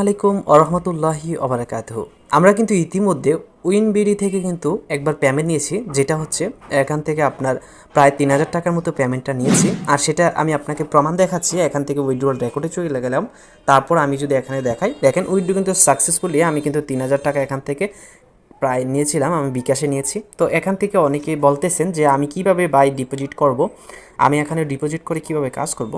আলাইকুম আরহামতুল্লাহি অবরাকাত আমরা কিন্তু ইতিমধ্যে উইনবিডি থেকে কিন্তু একবার পেমেন্ট নিয়েছি, যেটা হচ্ছে এখান থেকে আপনার প্রায় তিন হাজার টাকার মতো পেমেন্টটা নিয়েছি। আর সেটা আমি আপনাকে প্রমাণ দেখাচ্ছি, এখান থেকে উইড্রোয়াল রেকর্ডে চলে গেলাম। তারপর আমি যদি এখানে দেখাই, দেখেন উইড্রো কিন্তু সাকসেসফুলি আমি কিন্তু তিন হাজার টাকা এখান থেকে প্রায় নিয়েছিলাম, আমি বিকাশে নিয়েছি। তো এখান থেকে অনেকে বলতেছেন যে আমি কীভাবে বাই ডিপোজিট করব, আমি এখানে ডিপোজিট করে কীভাবে কাজ করব।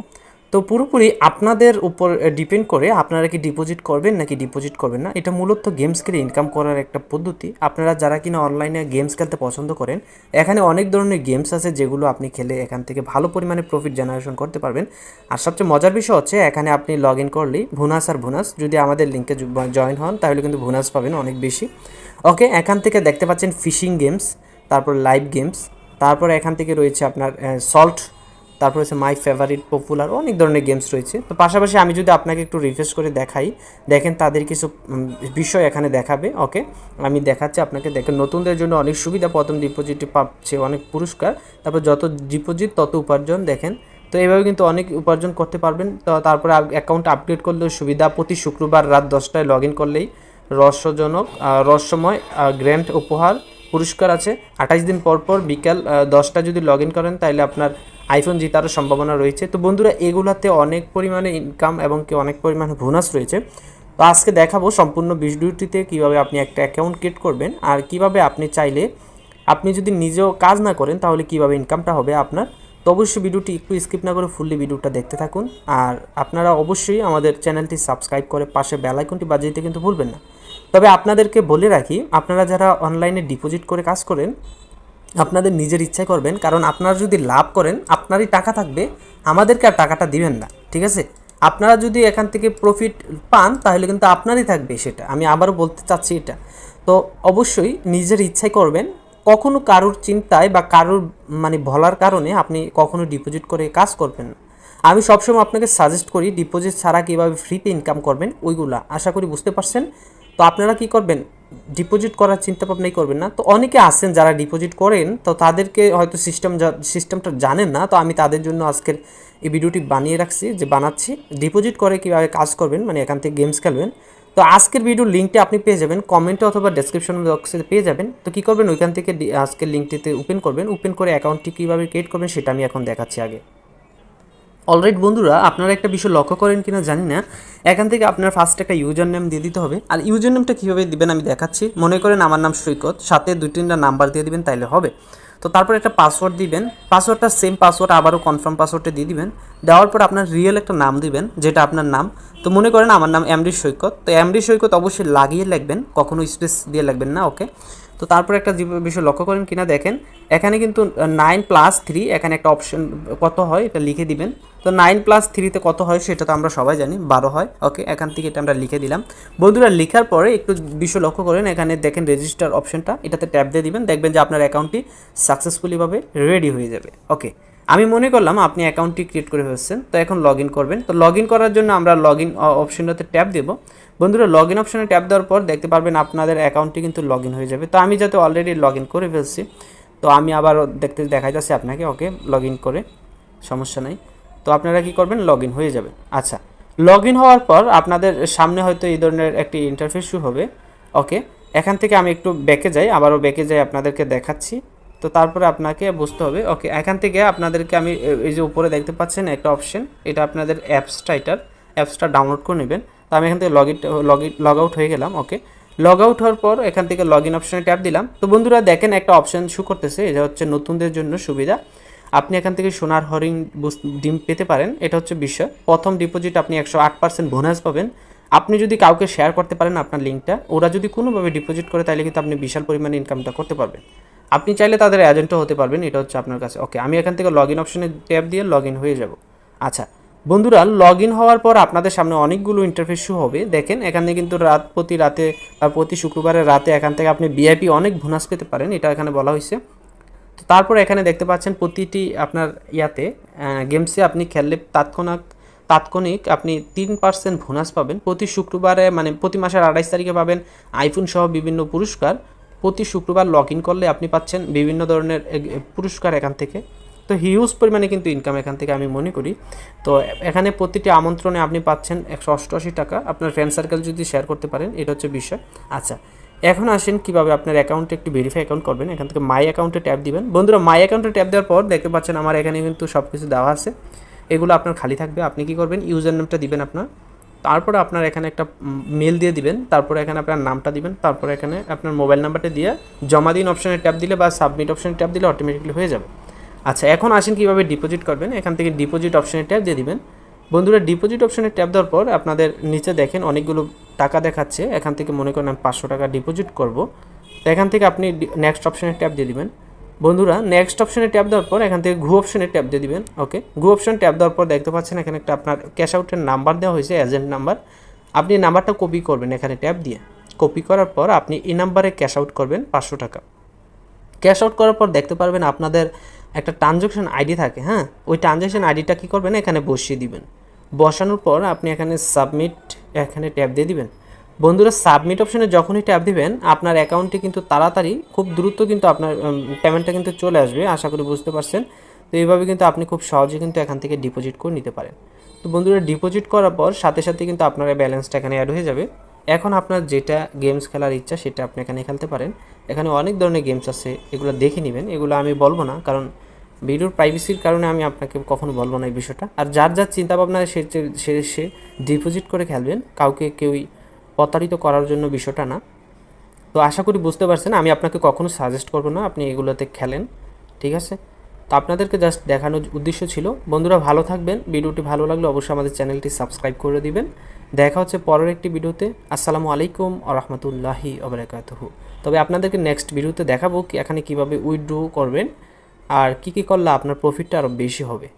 তো পুরোপুরি আপনাদের উপর ডিপেন্ড করে আপনারা কি ডিপোজিট করবেন নাকি ডিপোজিট করবেন না। এটা মূলত গেমস খেলে ইনকাম করার একটা পদ্ধতি। আপনারা যারা কিনা অনলাইনে গেমস খেলতে পছন্দ করেন, এখানে অনেক ধরনের গেমস আছে যেগুলো আপনি খেলে এখান থেকে ভালো পরিমাণে প্রফিট জেনারেশন করতে পারবেন। আর সবচেয়ে মজার বিষয় হচ্ছে, এখানে আপনি লগ ইন করলেই ভুনাস আর ভুনাস যদি আমাদের লিঙ্কে জয়েন হন, তাহলে কিন্তু ভুনাস পাবেন অনেক বেশি। ওকে এখান থেকে দেখতে পাচ্ছেন ফিশিং গেমস তারপর লাইভ গেমস তারপর এখান থেকে রয়েছে আপনার সল্ট তারপর হচ্ছে মাই ফেভারিট পপুলার অনেক ধরনের গেমস রয়েছে। তো পাশাপাশি আমি যদি আপনাকে একটু রিফ্রেশ করে দেখাই, দেখেন তাদের কিছু বিষয় এখানে দেখাবে ওকে আমি দেখাচ্ছি আপনাকে, দেখেন নতুনদের জন্য অনেক সুবিধা, প্রথম ডিপোজিটে পাচ্ছে অনেক পুরস্কার, তারপর যত ডিপোজিট তত উপার্জন, দেখেন। তো এইভাবে কিন্তু অনেক উপার্জন করতে পারবেন। তো তারপরে অ্যাকাউন্ট আপডেট করলেও সুবিধা, প্রতি শুক্রবার রাত দশটায় লগ ইন করলেই রহস্যজনক রহস্যময় গ্র্যান্ড উপহার, পুরস্কার আছে। আঠাইশ দিন পর পর বিকাল দশটা যদি লগ ইন করেন তাহলে আপনার আইফোন জেতারও সম্ভাবনা রয়েছে। তো বন্ধুরা, এগুলাতে অনেক পরিমাণে ইনকাম এবং কি অনেক পরিমাণে বোনাস রয়েছে। তো আজকে দেখাবো সম্পূর্ণ ভিডিওটিতে কীভাবে আপনি একটা অ্যাকাউন্ট ক্রিয়েট করবেন আর কীভাবে আপনি চাইলে আপনি যদি নিজেও কাজ না করেন তাহলে কীভাবে ইনকামটা হবে আপনার। তো অবশ্যই ভিডিওটি একটু স্কিপ না করে ফুললি ভিডিওটা দেখতে থাকুন। আর আপনারা অবশ্যই আমাদের চ্যানেলটি সাবস্ক্রাইব করে পাশে বেল আইকনটি বাজিয়ে দিতে কিন্তু ভুলবেন না। তবে আপনাদেরকে বলে রাখি, আপনারা যারা অনলাইনে ডিপোজিট করে কাজ করেন আপনাদের নিজের ইচ্ছায় করবেন, কারণ আপনারা যদি লাভ করেন, আপনারই টাকা থাকবে, আমাদেরকে আর টাকাটা দিবেন না, ঠিক আছে? আপনারা যদি এখান থেকে প্রফিট পান, তাহলে কিন্তু আপনারই থাকবে সেটা। আমি আবারও বলতে চাচ্ছি এটা। তো অবশ্যই নিজের ইচ্ছায় করবেন, কখনো কারোর চিন্তায় বা কারোর মানে ভলার কারণে আপনি কখনো ডিপোজিট করে কাজ করবেন না। আমি সবসময় আপনাকে সাজেস্ট করি ডিপোজিট ছাড়া কীভাবে ফ্রিতে ইনকাম করবেন, ওইগুলা। আশা করি বুঝতে পারছেন? তো আপনারা কি করবেন? ডিপোজিট করার চিন্তা ভাবনাই করবেন না। তো অনেকে আছেন যারা ডিপোজিট করেন, তো তাদেরকে হয়তো সিস্টেম সিস্টেমটা জানেন না। তো আমি তাদের জন্য আজকের এই ভিডিওটি বানিয়ে রাখছি যে বানাচ্ছি। ডিপোজিট করে কীভাবে কাজ করবেন মানে এখান থেকে গেমস খেলবেন। তো আজকের ভিডিওর লিঙ্কটি আপনি পেয়ে যাবেন। কমেন্টে অথবা ডেসক্রিপশন বক্সে পেয়ে যাবেন। তো কী করবেন? ওইখান থেকে আজকের লিঙ্কটিতে ওপেন করবেন। ওপেন করে অ্যাকাউন্টটি কীভাবে ক্রিয়েট করবেন, সেটা আমি এখন দেখাচ্ছি আগে। অলরাইট বন্ধুরা, আপনারা একটা বিষয় লক্ষ্য করেন কিনা জানি না। এখান থেকে আপনার ফার্স্ট একটা ইউজার নেম দিয়ে দিতে হবে। আর ইউজার নেমটা কীভাবে দিবেন আমি দেখাচ্ছি। মনে করেন আমার নাম সৈকত, সাথে দুই তিনটা নাম্বার দিয়ে দিবেন, তাইলে হবে। তো তারপর একটা পাসওয়ার্ড দিবেন। পাসওয়ার্ডটা সেম পাসওয়ার্ড আবারও কনফার্ম পাসওয়ার্ডটা দিয়ে দিবেন। দেওয়ার পর আপনার রিয়েল একটা নাম দিবেন, যেটা আপনার নাম। তো মনে করেন আমার নাম এমডি সৈকত। তো এমডি সৈকত অবশ্যই লাগিয়ে লিখবেন, কখনো স্পেস দিয়ে লিখবেন না ওকে তো তারপর একটা বিষয় লক্ষ্য করেন কিনা দেখেন, এখানে কিন্তু নাইন প্লাস থ্রি এখানে একটা অপশন কত হয় এটা লিখে দিবেন। তো নাইন প্লাস থ্রিতে কত হয় সেটা তো আমরা সবাই জানি, বারো হয়। ওকে এখান থেকে এটা আমরা লিখে দিলাম। বন্ধুরা, লেখার পরে একটু বিষয় লক্ষ্য করেন, এখানে দেখেন রেজিস্টার অপশনটা এটাতে ট্যাপ দিয়ে দিবেন, দেখবেন যে আপনার অ্যাকাউন্টটি সাকসেসফুলিভাবে রেডি হয়ে যাবে। ওকে আমি মনে করলাম আপনি অ্যাকাউন্টটি ক্রিয়েট করে ফেলছেন, তো এখন লগ করবেন। তো লগ করার জন্য আমরা লগ ইন অপশনটাতে ট্যাপ দেবো। বন্ধুরা লগ ইন অপশনে ট্যাপ দেওয়ার পর দেখতে পারবেন আপনাদের অ্যাকাউন্টটি কিন্তু লগ হয়ে যাবে। তো আমি যাতে অলরেডি লগ করে ফেলছি, তো আমি আবার দেখতে, দেখা যাচ্ছে আপনাকে ওকে লগ করে, সমস্যা নাই। তো আপনারা কি করবেন? লগ হয়ে যাবে। আচ্ছা লগ হওয়ার পর আপনাদের সামনে হয়তো এই ধরনের একটি ইন্টারফেস শুরু হবে ওকে এখান থেকে আমি একটু ব্যাকে যাই, আবারও ব্যাকে যাই আপনাদেরকে দেখাচ্ছি। তো তারপরে আপনাকে বুঝতে হবে ওকে এখান থেকে আপনাদেরকে আমি, এই যে উপরে দেখতে পাচ্ছেন একটা অপশন এটা আপনাদের অ্যাপসটা এটার অ্যাপসটা ডাউনলোড করে নেবেন। আমি এখান থেকে লগ ইন লগ আউট হয়ে গেলাম ওকে লগ আউট হওয়ার পর এখান থেকে লগ ইন অপশনে ট্যাপ দিলাম। তো বন্ধুরা দেখেন একটা অপশন শু করতেছে, এটা হচ্ছে নতুনদের জন্য সুবিধা। আপনি এখান থেকে সোনার বুস- ডিম পেতে পারেন, এটা হচ্ছে বিষয়। প্রথম ডিপোজিট আপনি একশো আট পার্সেন্ট বোনাস পাবেন। আপনি যদি কাউকে শেয়ার করতে পারেন আপনার লিঙ্কটা ওরা যদি কোনোভাবে ডিপোজিট করে, তাহলে কিন্তু আপনি বিশাল পরিমাণে ইনকামটা করতে পারবেন। আপনি চাইলে তাদের এজেন্টও হতে পারবেন, এটা হচ্ছে আপনার কাছে। ওকে আমি এখান থেকে লগ ইন অপশনে ট্যাপ দিয়ে লগ ইন হয়ে যাব। আচ্ছা বন্ধুরা লগ ইন হওয়ার পর আপনাদের সামনে অনেকগুলো ইন্টারফেস শু হবে। দেখেন, এখানে কিন্তু রাত প্রতি রাতে বা প্রতি শুক্রবারের রাতে এখান থেকে আপনি বিআইপি অনেক বোনাস পেতে পারেন, এটা এখানে বলা হয়েছে। তো তারপর এখানে দেখতে পাচ্ছেন প্রতিটি আপনার ইয়াতে গেমসে আপনি খেললে তাৎক্ষণিক তাৎক্ষণিক আপনি তিন পার্সেন্ট বোনাস পাবেন। প্রতি শুক্রবারে মানে প্রতি মাসের আঠাইশ তারিখে পাবেন আইফোন সহ বিভিন্ন পুরস্কার। প্রতি শুক্রবার লগ ইন করলে আপনি পাচ্ছেন বিভিন্ন ধরনের পুরস্কার এখান থেকে। তো হিউজ পরিমাণে কিন্তু ইনকাম এখান থেকে আমি মনে করি। তো এখানে প্রতিটি আমন্ত্রণে আপনি পাচ্ছেন একশো অষ্টআশি টাকা। আপনার ফ্রেন্ড সার্কেল যদি শেয়ার করতে পারেন, এটা হচ্ছে বিষয়। আচ্ছা এখন আসেন কীভাবে আপনার অ্যাকাউন্টে একটু ভেরিফাই অ্যাকাউন্ট করবেন। এখান থেকে মাই অ্যাকাউন্টে ট্যাপ দিবেন। বন্ধুরা মাই অ্যাকাউন্টে ট্যাপ দেওয়ার পর দেখতে পাচ্ছেন আমার এখানে কিন্তু সব কিছু দেওয়া আছে। এগুলো আপনার খালি থাকবে। আপনি কি করবেন? ইউজার নেমটা দিবেন আপনার। তারপরে আপনার এখানে একটা মেল দিয়ে দিবেন। তারপরে এখানে আপনার নামটা দিবেন। তারপরে এখানে আপনার মোবাইল নাম্বারটা দিয়ে জমা দিন অপশনে ট্যাপ দিলে বা সাবমিট অপশনে ট্যাপ দিলে অটোমেটিকলি হয়ে যাবে। আচ্ছা এখন আসেন কীভাবে ডিপোজিট করবেন? এখান থেকে ডিপোজিট অপশনে ট্যাপ দিয়ে দিবেন। বন্ধুরা ডিপোজিট অপশনে ট্যাপ দেওয়ার পর আপনাদের নিচে দেখেন অনেকগুলো টাকা দেখাচ্ছে। এখান থেকে মনে করেন আমি পাঁচশো টাকা ডিপোজিট করব। তো এখান থেকে আপনি নেক্সট অপশনে ট্যাপ দিয়ে দিবেন। বন্ধুরা নেক্সট অপশনে ট্যাপ দেওয়ার পর এখান থেকে ঘু অপশনে ট্যাপ দিয়ে দিবেন। ওকে ঘু অপশন ট্যাপ দেওয়ার পর দেখতে পাচ্ছেন এখানে একটা আপনার ক্যাশ আউটের নাম্বার দেওয়া হয়েছে এজেন্ট নাম্বার আপনি নাম্বারটা কপি করবেন এখানে ট্যাপ দিয়ে। কপি করার পর আপনি এই নাম্বারে ক্যাশ আউট করবেন পাঁচশো টাকা। ক্যাশ আউট করার পর দেখতে পারবেন আপনাদের একটা ট্রানজ্যাকশন আইডি থাকে হ্যাঁ? ওই ট্রানজ্যাকশন আইডিটা কী করবেন? এখানে বসিয়ে দিবেন। বসানোর পর আপনি এখানে সাবমিট এখানে ট্যাপ দিয়ে দিবেন। বন্ধুরা সাবমিট অপশনে যখনই ট্যাপ দিবেন, আপনার অ্যাকাউন্টে কিন্তু তাড়াতাড়ি, খুব দ্রুত কিন্তু আপনার পেমেন্টটা কিন্তু চলে আসবে, আশা করি বুঝতে পারছেন। তো এইভাবে কিন্তু আপনি খুব সহজে কিন্তু এখান থেকে ডিপোজিট করে নিতে পারেন। তো বন্ধুরা ডিপোজিট করার পর সাথে সাথে কিন্তু আপনার ব্যালেন্সটা এখানে অ্যাড হয়ে যাবে। এখন আপনার যেটা গেমস খেলার ইচ্ছা সেটা আপনি এখানে খেলতে পারেন। এখানে অনেক ধরনের গেমস আছে, এগুলো দেখে নেবেন। এগুলো আমি বলব না, কারণ ভিডিওর প্রাইভেসির কারণে আমি আপনাকে কখনো বলব না এই বিষয়টা। আর যার যার চিন্তা ভাবনা সে সে সে ডিপোজিট করে খেলবেন, কাউকে কেউই প্রতারিত করার জন্য বিষয়টা না। তো আশা করি বুঝতে পারছেন, আমি আপনাকে কখনো সাজেস্ট করব না, আপনি এগুলোতে খেলেন, ঠিক আছে? তো আপনাদেরকে জাস্ট দেখানোর উদ্দেশ্য ছিল। বন্ধুরা, ভালো থাকবেন। ভিডিওটি ভালো লাগলে অবশ্যই আমাদের চ্যানেলটি সাবস্ক্রাইব করে দিবেন। দেখা হচ্ছে পরের একটি ভিডিওতে। আসসালামু আলাইকুম আ রহমতুল্লাহি আবরাকাতহু তবে আপনাদেরকে নেক্সট ভিডিওতে দেখাবো কি এখানে কীভাবে উইথড্র করবেন আর কি কী করলে আপনার প্রফিটটা আরও বেশি হবে।